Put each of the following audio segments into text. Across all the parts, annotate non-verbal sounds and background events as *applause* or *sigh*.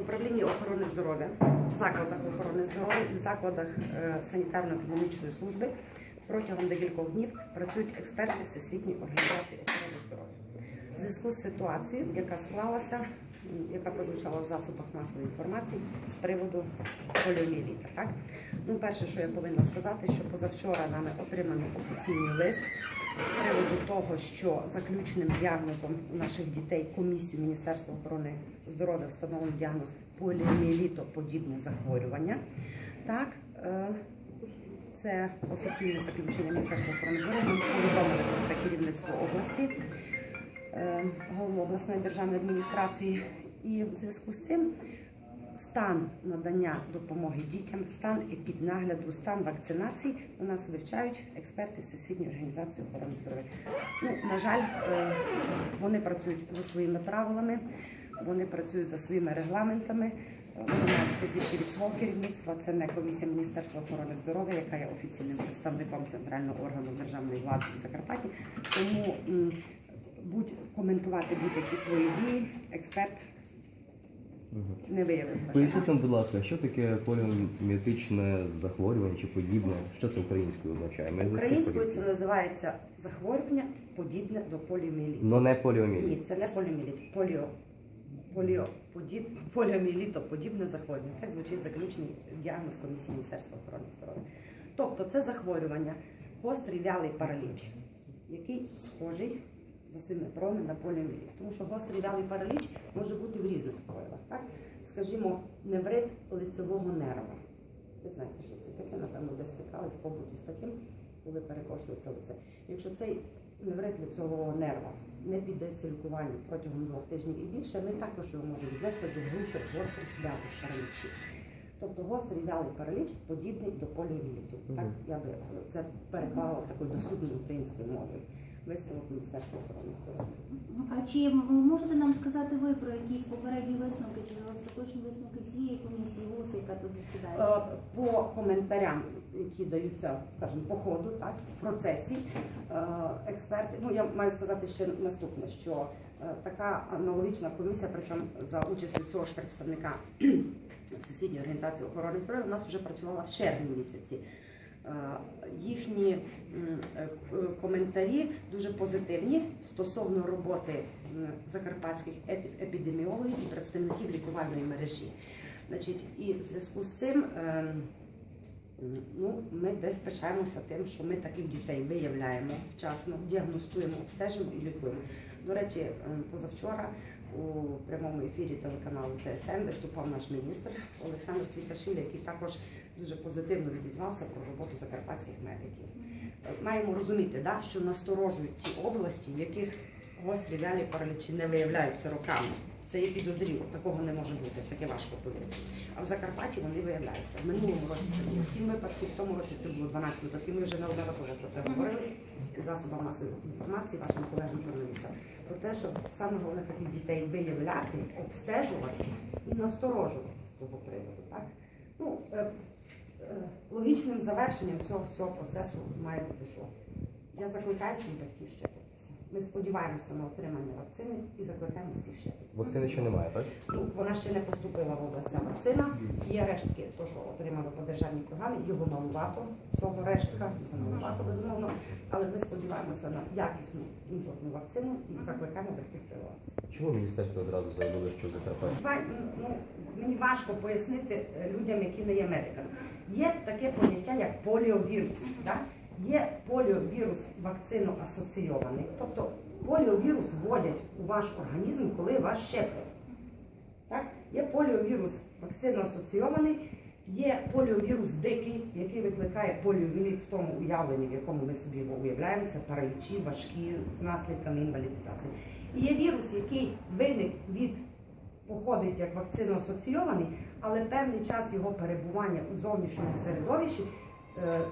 управлінні охорони здоров'я, закладах охорони здоров'я і закладах е, санітарно-епідемічної служби протягом декількох днів працюють експерти Всесвітньої організації охорони здоров'я. Зв'язку з ситуацією, яка склалася, яка прозвучала в засобах масової інформації з приводу поліоміеліта. Так? Ну, перше, що я повинна сказати, що позавчора нами отриманий офіційний лист з приводу того, що заключним діагнозом у наших дітей комісію Міністерства охорони здоров'я встановлений діагноз поліоміелітоподібне захворювання. Так, е, це офіційне заключення Міністерства охорони здоров'я. Повідомили про це керівництво області, е, голову обласної державної адміністрації. І в зв'язку з цим стан надання допомоги дітям, стан епіднагляду, стан вакцинації у нас вивчають експерти Всесвітньої організації охорони здоров'я. Ну, на жаль, е, вони працюють за своїми правилами, вони працюють за своїми регламентами. Вони мають вказівки від свого керівництва. Це не комісія Міністерства охорони здоров'я, яка є офіційним представником центрального органу державної влади в Закарпатті. Тому будь коментувати будь-які свої дії експерт не виявив. Поясніть нам, будь ласка, що таке поліоміелітичне захворювання чи подібне? Що це українською означає? Ми Українською це називається захворювання подібне до поліоміеліту. Но не Ні, це не поліоміеліт, поліо. Поліо, подіб, поліоміелітоподібне захворювання. Так звучить заключний діагноз комісії Міністерства охорони здоров'я. Тобто це захворювання, гострий вялий параліч, який схожий проявами на поліоміеліт. Тому що гострий вялий параліч може бути в різних проявах. Так? Скажімо, неврит лицьового нерва. Ви знаєте, що це таке, напевно, десь стикались побуті з таким, коли перекошується лице. Якщо цей неврит лицьового нерва не піддається лікуванню протягом двох тижнів і більше, ми також його можемо віднести до групи гострих вялих паралічів. Тобто гострий вялий параліч подібний до поліоміеліту. Так я би це переклала такою доступною українською мовою. Висновок Міністерства охорони здоров'я. А чи можете нам сказати ви про якісь попередні висновки чи остаточні висновки цієї комісії ВОС, яка тут засідає? Е, по коментарям, які даються, скажімо, по ходу, так, в процесі, е, експерти, ну я маю сказати ще наступне, що е, така аналогічна комісія, причому за участю цього ж представника *clears throat* Всесвітньої організації охорони здоров'я, у нас вже працювала в червні місяці. Е, Їхні е, коментарі дуже позитивні стосовно роботи закарпатських епідеміологів і представників лікувальної мережі. Значить, і в зв'язку з цим ем, ну, ми десь пишаємося тим, що ми таких дітей виявляємо вчасно, діагностуємо, обстежуємо і лікуємо. До речі, ем, позавчора у прямому ефірі телеканалу ТСН виступав наш міністр Олександр Квіташвіль, який також дуже позитивно відізвався про роботу закарпатських медиків. Маємо розуміти, да, що насторожують ті області, в яких гострі вялі паралічі не виявляються роками. Це є підозріло, такого не може бути, таке важко повірити. А в Закарпатті вони виявляються. В минулому році це було 7 випадків, в цьому році це було 12 випадків. Ми вже неодноразово про це говорили засобами масової інформації, вашим колегам журналістам. Про те, що саме головне таких дітей виявляти, обстежувати і насторожувати з цього приводу. Так? Ну, е, е, логічним завершенням цього, цього процесу має бути що? Я закликаю всіх батьків. Сподіваємося на отримання вакцини і закликаємо всіх щепитися. Вакцини ще немає, так? Ну, вона ще не поступила в область вакцина. Є рештки, то що отримали по державній програмі. Його малувато, цього рештка, малувато, безумовно. Але ми сподіваємося на якісну імпортну вакцину і закликаємо прийматися. Чому міністерство одразу заявило, що Закарпаття? Давай, ну, мені важко пояснити людям, які не є медиками. Є таке поняття, як поліовірус. Так? Є поліовірус вакцину асоційований. Тобто поліовірус вводять у ваш організм, коли вас щеплять. Так? Є поліовірус вакцину асоційований, є поліовірус дикий, який викликає поліоміліт в тому уявленні, в якому ми собі його уявляємо, це паралічі важкі з наслідками інвалідизації. І є вірус, який виник від походить як вакцина асоційований, але певний час його перебування у зовнішньому середовищі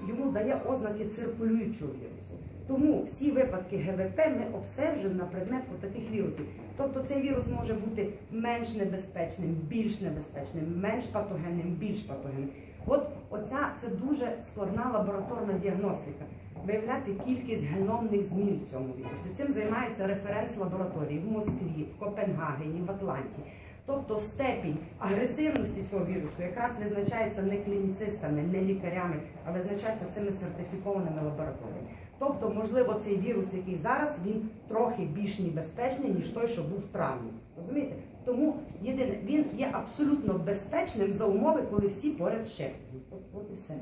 йому дає ознаки циркулюючого вірусу. Тому всі випадки ГВП ми обстежуємо на предмет таких вірусів. Тобто цей вірус може бути менш небезпечним, більш небезпечним, менш патогенним, більш патогенним. От оця це дуже складна лабораторна діагностика. Виявляти кількість геномних змін в цьому вірусі. Цим займаються референс лабораторії в Москві, в Копенгагені, в Атланті. Тобто степінь агресивності цього вірусу якраз визначається не клініцистами, не лікарями, а визначається цими сертифікованими лабораторіями. Тобто, можливо, цей вірус, який зараз, він трохи більш небезпечний, ніж той, що був в травні. Розумієте? Тому єдине, він є абсолютно безпечним за умови, коли всі поряд щеплені. От, от і все.